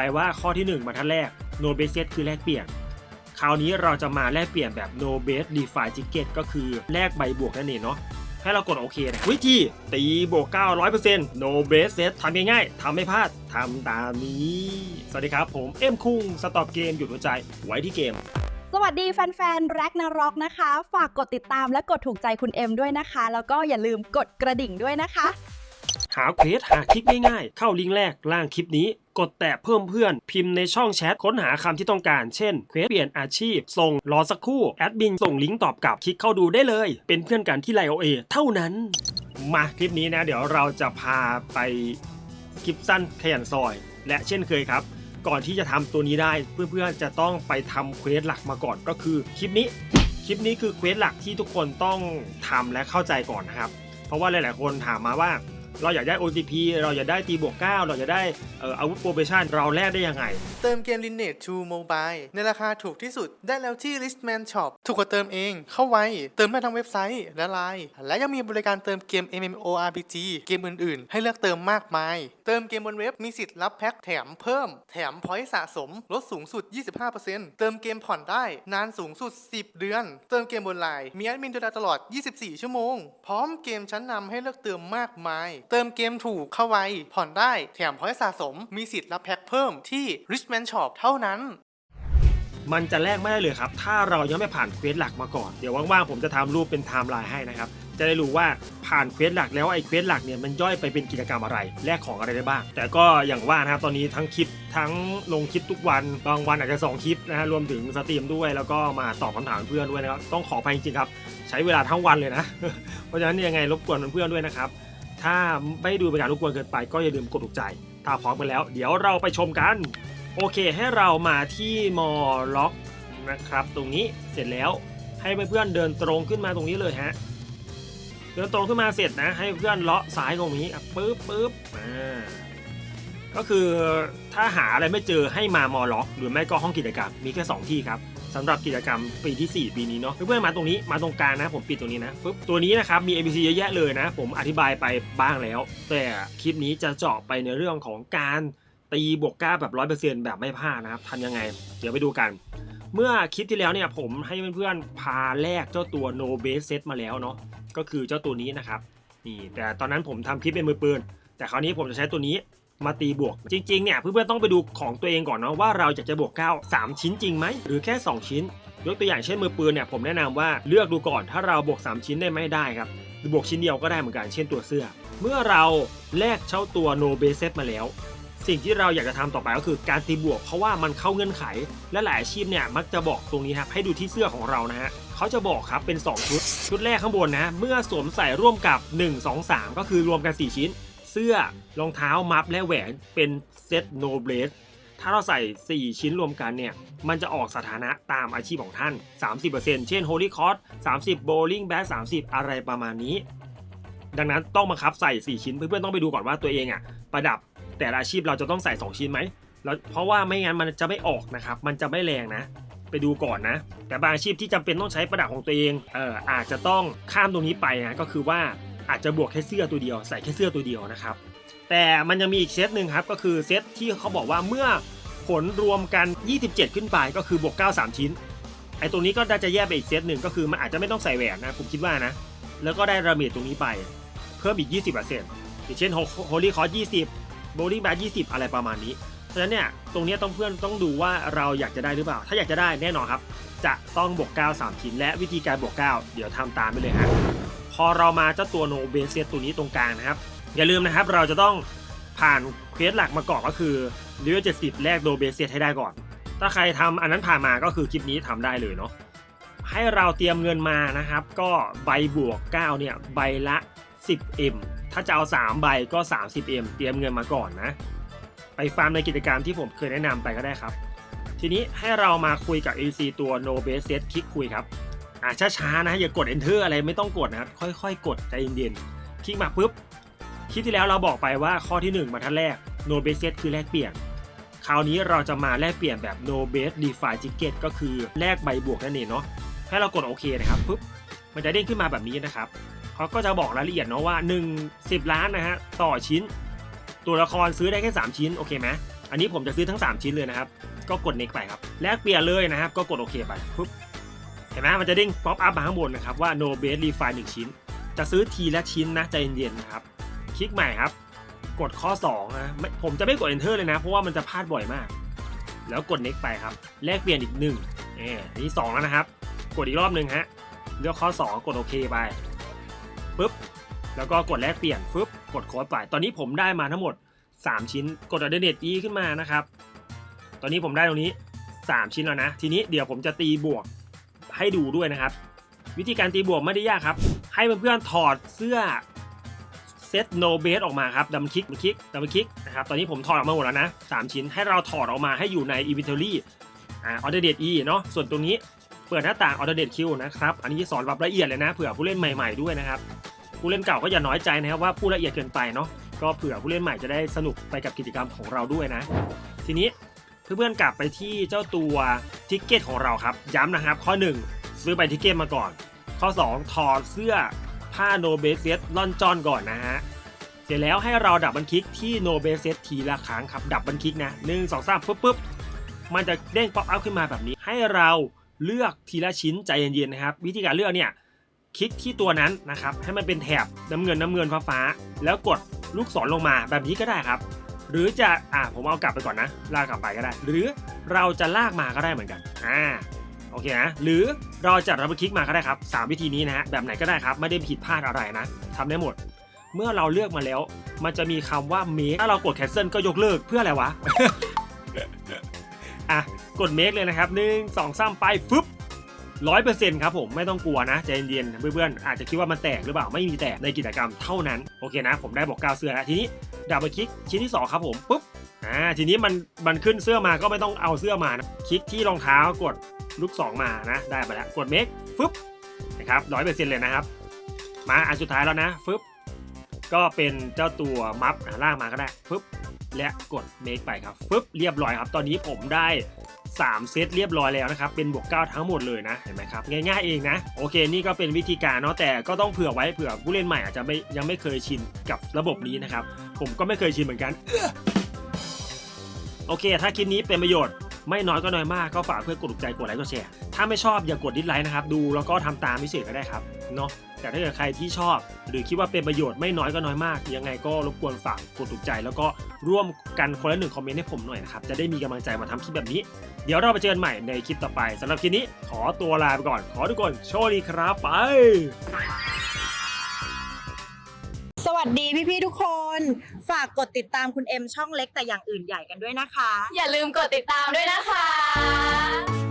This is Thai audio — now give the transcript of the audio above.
ไปว่าข้อที่1มาทันแรก no base set คือแลกเปลี่ยน คราวนี้เราจะมาแลกเปลี่ยนแบบ no base define ticket ก็คือแลกใบบวกนั่นเองเนาะให้เรากดโอเคนะวิธีตีบวก 900% no base set ทำง่ายๆทำไม่พลาดทำตามนี้ สวัสดีครับผมเอ็มคุงสต็อปเกมหยุดหัวใจไว้ที่เกมสวัสดีแฟนๆแร็กนาร็อกนะคะ ฝากกดติดตามและกดถูกใจคุณเอ็มด้วยนะคะ แล้วก็อย่าลืมกดกระดิ่งด้วยนะคะ หาเควสหาคลิกง่ายๆ เข้าลิงก์แรกล่างคลิปนี้ กดแตะเพิ่มเพื่อน พิมพ์ในช่องแชทค้นหาคำที่ต้องการ เช่นเควสเปลี่ยนอาชีพ ส่งรอสักครู่ แอดมินส่งลิงก์ตอบกลับคลิกเข้าดูได้เลย เป็นเพื่อนกันที่ไลโอเอเท่านั้น มาคลิปนี้นะ เดี๋ยวเราจะพาไปคลิปสั้นขยันซอย และเช่นเคยครับ ก่อนที่จะทำตัวนี้ได้เพื่อนๆจะต้องไปทำเควสหลักมาก่อนก็คือคลิปนี้คลิปนี้คือเควสหลักที่ทุกคนต้องทำและเข้าใจก่อนนะครับ เพราะว่าหลาย ๆ คนถามมาว่า เราอยากได้ OTP เราอยากได้ตีบวก 9 เราอยากได้อาวุธโปรเบชั่นเราแลกได้ยังไง เติมเกม Lineage 2 Mobile ในราคาถูกที่สุดได้แล้วที่ Listman Shop ถูกกว่าเติมเองเข้าไว้ เติมได้ทั้งเว็บไซต์และไลน์และยังมีบริการเติมเกม MMORPG เกมอื่นๆ ให้เลือกเติมมากมาย เติมเกมบนเว็บมีสิทธิ์รับแพ็คแถมเพิ่ม แถมพอยต์สะสม ลดสูงสุด 25%เติมเกมผ่อนได้นานสูงสุด 10 เดือน เติมเกมบนไลน์มีแอดมินดูแลตลอด 24 ชั่วโมง พร้อมเกมชั้นนำให้เลือกเติมมากมายเติมเกมถูกเข้าไว ผ่อนได้แถมพอยต์สะสม มีสิทธิ์รับแพ็คเพิ่มที่ Richman Shop เท่านั้นมันจะแลกไม่ได้เลยครับ ถ้าเรายังไม่ผ่านเควสหลักมาก่อน เดี๋ยวว่างๆผมจะทำรูปเป็นไทม์ไลน์ให้นะครับ จะได้รู้ว่าผ่านเควสหลักแล้วไอ้เควสหลักเนี่ยมันย่อยไปเป็นกิจกรรมอะไร แลกของอะไรได้บ้าง แต่ก็อย่างว่านะครับ ตอนนี้ทั้งคลิปทั้งลงคลิปทุกวัน บางวันอาจจะสองคลิปนะฮะ รวมถึงสตรีมด้วย แล้วก็มาตอบคำถามเพื่อนด้วยนะครับ ต้องขอไปจริงๆครับ ใช้เวลาทั้งวันเลยนะ เพราะฉะนั้นยังไงรบกวนเพื่อนๆด้วยนะครับ ถ้าไม่ดูเป็นการรบกวนเกินไปก็อย่าลืมกดถูกใจ ถ้าพร้อมกันแล้ว เดี๋ยวเราไปชมกัน โอเคให้เรามาที่มอล็อกนะครับ ตรงนี้เสร็จแล้วให้เพื่อนๆเดินตรงขึ้นมาตรงนี้เลยฮะเดินตรงขึ้นมาเสร็จนะ ให้เพื่อนเลาะซ้ายตรงนี้อะปึ๊บปึ๊บอ่าก็คือถ้าหาอะไรไม่เจอให้มามอล็อก หรือไม่ก็ห้องกิจกรรมมีแค่สองที่ครับ สำหรับกิจกรรมปีที่ 4 ปีนี้เนาะเพื่อนๆมาตรงนี้มาตรงกลางนะผมปิดตรงนี้นะปึ๊บตัวนี้นะครับมี ABC เยอะแยะเลยนะ ผมอธิบายไปบ้างแล้ว แต่คลิปนี้จะเจาะไปในเรื่องของการตีบวกก้าแบบร้อยเปอร์เซ็นต์แบบไม่พลาดนะครับทำยังไง เดี๋ยวไปดูกัน เมื่อคลิปที่แล้วเนี่ยผมให้เพื่อนๆพาแลกเจ้าตัว no base set มาแล้วเนาะก็คือเจ้าตัวนี้นะครับนี่แต่ตอนนั้นผมทำคลิปเป็นมือปืน แต่คราวนี้ผมจะใช้ตัวนี้ มาตีบวก จริงๆเนี่ยเพื่อนๆต้องไปดูของตัวเองก่อนเนาะว่าเราอยากจะบวก9 3ชิ้นจริงไหมหรือแค่ 2 ชิ้น ยกตัวอย่างเช่นมือปืนเนี่ยผมแนะนำว่าเลือกดูก่อนถ้าเราบวก 3 ชิ้นได้ไหมได้ครับหรือบวกชิ้นเดียวก็ได้เหมือนกันเช่นตัวเสื้อ เมื่อเราแลกเช่าตัว no base set มาแล้ว สิ่งที่เราอยากจะทำต่อไปก็คือการตีบวก เพราะว่ามันเข้าเงื่อนไข และหลายอาชีพเนี่ยมักจะบอกตรงนี้ครับให้ดูที่เสื้อของเรานะฮะเขาจะบอกครับเป็น 2 ชุด ชุดแรกข้างบนนะ เมื่อสวมใส่ร่วมกับ 1 2 3 ก็คือรวมกัน 4 ชิ้น เสื้อรองเท้ามัฟและแหวนเป็นเซตโนเบสถ้าเราใส่ 4 ชิ้นรวมกันเนี่ย มันจะออกสถานะตามอาชีพของท่าน 30%เช่น Holy c o s 30 Bowling Bag 30 อะไรประมาณนี้ ดังนั้นต้องบังคับใส่ 4 ชิ้น เพื่อนๆต้องไปดูก่อนว่าตัวเองอะประดับแต่ละอาชีพเราจะต้องใส่ 2 ชิ้นไหมแล้วเพราะว่าไม่งั้นมันจะไม่ออกนะครับ มันจะไม่แรงนะ ไปดูก่อนนะ แต่บางอาชีพที่จำเป็นต้องใช้ประดับของตัวเองเอออาจจะต้องข้ามตรงนี้ไปนะก็คือว่า อาจจะบวกแค่เสื้อตัวเดียว ใส่แค่เสื้อตัวเดียวนะครับ แต่มันยังมีอีกเซตหนึ่งครับก็คือเซตที่เขาบอกว่าเมื่อผลรวมกัน 27 ขึ้นไปก็คือบวก 9 3 ชิ้น ไอ้ตรงนี้ก็น่าจะแยกไปอีกเซตหนึ่งก็คือมันอาจจะไม่ต้องใส่แหวนนะผมคิดว่านะ แล้วก็ได้ระเบียดตรงนี้ไป เพิ่มอีก 20%อย่างเช่น Holy Cross 20 Bowling Bag 20 อะไรประมาณนี้เพราะฉะนั้นเนี่ยตรงนี้ต้องเพื่อนต้องดูว่าเราอยากจะได้หรือเปล่า ถ้าอยากจะได้แน่นอนครับ จะต้องบวก 9 3 ชิ้น และวิธีการบวก 9 เดี๋ยวทำตามไปเลยฮะ อเรามาเจ้าตัว No Base Set ตัวนี้ตรงกลางนะครับ อย่าลืมนะครับเราจะต้องผ่านเควสหลักมาก่อนก็คือเลเวล70แรก No Base Set ให้ได้ก่อน ถ้าใครทำอันนั้นผ่านมาก็คือคลิปนี้ทำได้เลยเนาะให้เราเตรียมเงินมานะครับ ก็ใบบวก9เนี่ยใบละ 10M ถ้าจะเอา 3 ใบก็ 30M เตรียมเงินมาก่อนนะ ไปฟาร์มในกิจกรรมที่ผมเคยแนะนำไปก็ได้ครับ ทีนี้ให้เรามาคุยกับ AC ตัว No Base Set คลิกคุยครับ อ่าช้าๆนะอย่ากด Enter อะไรไม่ต้องกดนะครับค่อยๆ กดใจเย็นๆคลิกมาปุ๊บคลิปที่แล้วเราบอกไปว่าข้อที่ 1 มาทันแรก No Base Set คือแลกเปลี่ยน คราวนี้เราจะมาแลกเปลี่ยนแบบ No Base Define Ticket ก็คือแลกใบบวกนั่นเองเนาะให้เรากดโอเคนะครับปุ๊บมันจะเด้งขึ้นมาแบบนี้นะครับเขาก็จะบอกรายละเอียดเนาะว่า 1 10 ล้านนะฮะต่อชิ้น ตัวละครซื้อได้แค่ 3 ชิ้นโอเคไหมอันนี้ผมจะซื้อทั้ง 3 ชิ้นเลยนะครับ ก็กด next ไปครับแลกเปลี่ยนเลยนะครับ ก็กดโอเคไปปุ๊บ ห็นไหมมันจะเด้งป๊อปอัพมาข้างบนนะครับว่า no base refine 1ชิ้น จะซื้อทีละชิ้นนะใจเย็นๆนะครับ คลิกใหม่ครับ กดข้อ2นะผมจะไม่กด enter เลยนะ เพราะว่ามันจะพลาดบ่อยมาก แล้วกด next ไปครับ แลกเปลี่ยนอีก1เอออันนี้2แล้วนะครับ กดอีกรอบหนึ่งฮะเลือกข้อ 2 กดโอเคไปปุ๊บแล้วก็กดแลกเปลี่ยนปุ๊บกดโค้ดไป ตอนนี้ผมได้มาทั้งหมด 3 ชิ้น กด alternate e ขึ้นมานะครับ ตอนนี้ผมได้ตรงนี้ 3 ชิ้นแล้วนะ ทีนี้เดี๋ยวผมจะตีบวก ให้ดูด้วยนะครับ วิธีการตีบวกไม่ได้ยากครับ ให้เพื่อนๆถอดเสื้อเซตโนเบสออกมาครับดัมคลิกดัมคลิกดัมคลิกนะครับตอนนี้ผมถอดออกมาหมดแล้วนะ3ชิ้นให้เราถอดออกมาให้อยู่ใน inventory อ่า alternate e เนาะส่วนตรงนี้เปิดหน้าต่าง alternate q นะครับอันนี้สอนแบบละเอียดเลยนะเผื่อผู้เล่นใหม่ๆด้วยนะครับผู้เล่นเก่าก็อย่าน้อยใจนะครับว่าผู้ละเอียดเกินไปเนาะก็เผื่อผู้เล่นใหม่จะได้สนุกไปกับกิจกรรมของเราด้วยนะ ทีนี้ เพื่อนๆกลับไปที่เจ้าตัวทิกเก็ตของเราครับ ย้ำนะครับ ข้อ 1 ซื้อใบทิกเก็ตมาก่อน ข้อ 2 ถอดเสื้อผ้าโนเบสเซตลอนจอนก่อนนะฮะเสร็จแล้วให้เราดับบันคลิกที่โนเบสเซตทีละครั้งครับ ดับบันคลิกนะหนึ่งสองสามปุ๊บปุ๊บมันจะเด้งป๊อปอัพขึ้นมาแบบนี้ ให้เราเลือกทีละชิ้นใจเย็นๆนะครับ วิธีการเลือกเนี่ยคลิกที่ตัวนั้นนะครับให้มันเป็นแถบน้ำเงินน้ำเงินฟ้าฟ้าๆแล้วกดลูกศรลงมาแบบนี้ก็ได้ครับ หรือจะอ่าผมเอากลับไปก่อนนะ ลากกลับไปก็ได้ หรือเราจะลากมาก็ได้เหมือนกันอ่าโอเคนะหรือเราจะรับคลิกมาก็ได้ครับสามวิธีนี้นะฮะแบบไหนก็ได้ครับ ไม่ได้ผิดพลาดอะไรนะทำได้หมด เมื่อเราเลือกมาแล้ว มันจะมีคำว่า make ถ้าเรากด cancel ก็ยกเลิกเพื่ออะไรวะอะกด make เลยนะครับหนึ่งสองสามไปฟึบ ร้อยเปอร์เซ็นต์ครับผมไม่ต้องกลัวนะใจเย็นๆเพื่อนๆอาจจะคิดว่ามันแตกหรือเปล่าไม่มีแตกในกิจกรรมเท่านั้นโอเคนะ ผมได้บอกกาวเสื้อแล้วทีนี้ดับเบิลคลิกชิ้นที่สองครับผมปุ๊บอ่าทีนี้มันมันขึ้นเสื้อมาก็ไม่ต้องเอาเสื้อมานะคลิกที่รองเท้ากดลูกศรมานะ ได้ไปแล้วกดเมคฟึบนะครับร้อยเปอร์เซ็นต์เลยนะครับ มาอันสุดท้ายแล้วนะฟึบก็เป็นเจ้าตัวมัฟล่างมาก็ได้ฟึบและกดเมคไปครับฟึบเรียบร้อยครับ ตอนนี้ผมได้ 3 เซตเรียบร้อยแล้วนะครับ เป็นบวก 9 ทั้งหมดเลยนะ เห็นไหมครับ ง่ายๆเองนะ โอเค นี่ก็เป็นวิธีการเนาะ แต่ก็ต้องเผื่อไว้เผื่อผู้เล่นใหม่อาจจะไม่ยังไม่เคยชินกับระบบนี้นะครับ ผมก็ไม่เคยชินเหมือนกัน โอเค ถ้าคลิปนี้เป็นประโยชน์ ไม่น้อยก็น้อยมากก็ฝากเพื่อนกดถูกใจกดไลค์กดแชร์ถ้าไม่ชอบอย่ากดดิสไลค์นะครับดูแล้วก็ทำตามพิเศษก็ได้ครับเนาะแต่ถ้าเกิดใครที่ชอบ หรือคิดว่าเป็นประโยชน์ไม่น้อยก็น้อยมาก ยังไงก็รบกวนฝากกดถูกใจ แล้วก็ร่วมกันคนละหนึ่งคอมเมนต์ให้ผมหน่อยนะครับจะได้มีกำลังใจมาทำคลิปแบบนี้ เดี๋ยวเราไปเจอกันใหม่ในคลิปต่อไปสำหรับคลิปนี้ขอตัวลาไปก่อน ขอทุกคนโชคดีครับไป สวัสดีพี่ ๆ ทุกคน ฝากกดติดตามคุณเอ็มช่องเล็กแต่อย่างอื่นใหญ่กันด้วยนะคะ อย่าลืมกดติดตามด้วยนะคะ